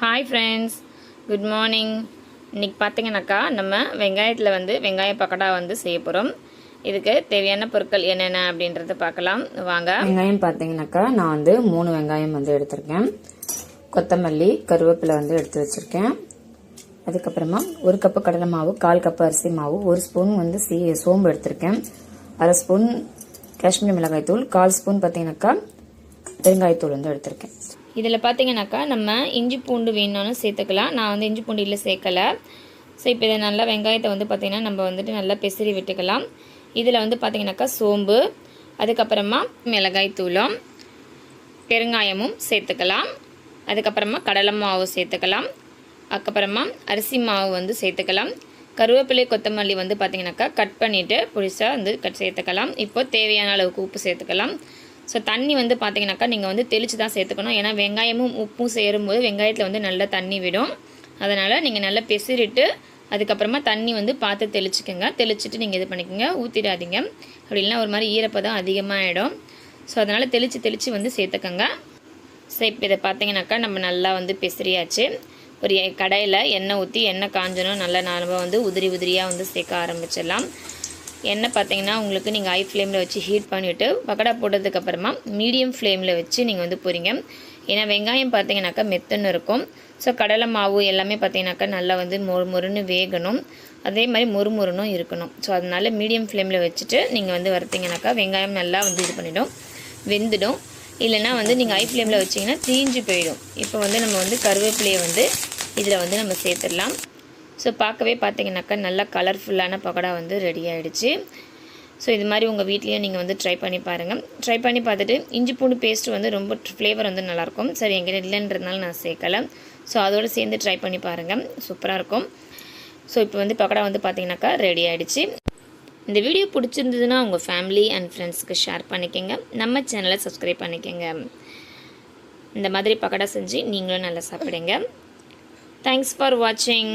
Hi friends good morning இன்றைக்கி பார்த்தீங்கன்னாக்கா நம்ம வெங்காயத்தில் வந்து வெங்காய பக்கோடா வந்து செய்ய போகிறோம் இதுக்கு தேவையான பொருட்கள் என்னென்ன அப்படின்றத பார்க்கலாம். வாங்க. வெங்காயம் பார்த்தீங்கன்னாக்கா நான் வந்து மூணு வெங்காயம் வந்து எடுத்திருக்கேன். கொத்தமல்லி கருவேப்பிலை வந்து எடுத்து வச்சுருக்கேன். அதுக்கப்புறமா ஒரு கப்பு கடலை மாவு கால் கப்பு அரிசி மாவு ஒரு ஸ்பூன் வந்து சீ சோம்பு எடுத்திருக்கேன். அரை ஸ்பூன் காஷ்மீரி மிளகாய் தூள் கால் ஸ்பூன் பார்த்தீங்கன்னாக்கா பெருங்காயத்தூள் வந்து எடுத்திருக்கேன். இதில் பார்த்தீங்கன்னாக்கா நம்ம இஞ்சி பூண்டு வேணும்னாலும் சேர்த்துக்கலாம். நான் வந்து இஞ்சி பூண்டு இல்லை சேர்க்கலை. ஸோ இப்போ இதை நல்லா வெங்காயத்தை வந்து பார்த்திங்கன்னா நம்ம வந்துட்டு நல்லா பெசரி விட்டுக்கலாம். இதில் வந்து பார்த்திங்கனாக்கா சோம்பு அதுக்கப்புறமா மிளகாய் தூளம் பெருங்காயமும் சேர்த்துக்கலாம். அதுக்கப்புறமா கடலை மாவு சேர்த்துக்கலாம். அதுக்கப்புறமா அரிசி மாவு வந்து சேர்த்துக்கலாம். கருவேப்பிலை கொத்தமல்லி வந்து பார்த்திங்கனாக்கா கட் பண்ணிவிட்டு புதுசாக வந்து கட் சேர்த்துக்கலாம். இப்போது தேவையான அளவுக்கு உப்பு சேர்த்துக்கலாம். ஸோ தண்ணி வந்து பார்த்தீங்கன்னாக்கா நீங்கள் வந்து தெளித்து தான் சேர்த்துக்கணும். ஏன்னா வெங்காயமும் உப்பும் சேரும்போது வெங்காயத்தில் வந்து நல்லா தண்ணி விடும். அதனால் நீங்கள் நல்லா பெசிரிட்டு அதுக்கப்புறமா தண்ணி வந்து பார்த்து தெளிச்சுக்கோங்க. தெளிச்சுட்டு நீங்கள் இது பண்ணிக்கோங்க. ஊற்றிடாதீங்க அப்படி இல்லைன்னா ஒரு மாதிரி ஈரப்பதம் அதிகமாக ஆகிடும் ஸோ அதனால் தெளித்து தெளித்து வந்து சேர்த்துக்கோங்க. ஸோ இப்போ இதை பார்த்தீங்கன்னாக்கா நம்ம நல்லா வந்து பெசிரியாச்சு ஒரு எ- எண்ணெய் ஊற்றி எண்ணெய் காஞ்சனும் நல்லா நம்ம வந்து உதிரி உதிரியாக வந்து சேர்க்க ஆரம்பிச்சிடலாம். எண்ணெய் பார்த்தீங்கன்னா உங்களுக்கு நீங்கள் ஹை ஃப்ளேமில் வச்சு ஹீட் பண்ணிவிட்டு பக்கடா போட்டதுக்கப்புறமா மீடியம் ஃப்ளேமில் வச்சு நீங்கள் வந்து பொறிங்க ஏன்னா வெங்காயம் பார்த்தீங்கன்னாக்கா மெத்துன்னு இருக்கும். ஸோ கடலை மாவு எல்லாமே பார்த்தீங்கன்னாக்கா நல்லா வந்து மொறு மொறுன்னு வேகணும். அதே மாதிரி மொறு மொறுனும் இருக்கணும். ஸோ அதனால மீடியம் ஃப்ளேமில் வச்சுட்டு நீங்கள் வந்து வரத்தீங்கன்னாக்கா வெங்காயம் நல்லா வந்து இது பண்ணிவிடும் வெந்துடும். இல்லைன்னா வந்து நீங்கள் ஹை ஃப்ளேமில் வச்சிங்கன்னா தீஞ்சு போயிடும். இப்போ வந்து நம்ம வந்து கருவேப்பிலையை வந்து இதில் வந்து நம்ம சேர்த்துடலாம். ஸோ பார்க்கவே பார்த்தீங்கன்னாக்கா நல்லா கலர்ஃபுல்லான பக்கோடா வந்து ரெடி ஆகிடுச்சு ஸோ இது மாதிரி உங்கள் வீட்லேயும் நீங்கள் வந்து ட்ரை பண்ணி பாருங்கள் ட்ரை பண்ணி பார்த்துட்டு இஞ்சி பூண்டு பேஸ்ட் வந்து ரொம்ப ஃப்ளேவர் வந்து நல்லாயிருக்கும். சரி எங்கிட்ட இல்லைன்றதுனால நான் சேர்க்கலை. ஸோ அதோடு சேர்ந்து ட்ரை பண்ணி பாருங்கள் சூப்பராக இருக்கும். ஸோ இப்போ வந்து பக்கோடா வந்து பார்த்தீங்கன்னாக்கா ரெடி ஆகிடுச்சு இந்த வீடியோ பிடிச்சிருந்ததுன்னா உங்கள் ஃபேமிலி அண்ட் ஃப்ரெண்ட்ஸ்க்கு ஷேர் பண்ணிக்கோங்க. நம்ம சேனலை சப்ஸ்கிரைப் பண்ணிக்கோங்க. இந்த மாதிரி பக்கோடா செஞ்சு நீங்களும் நல்லா சாப்பிடுங்க. தேங்க்ஸ் ஃபார் வாட்சிங்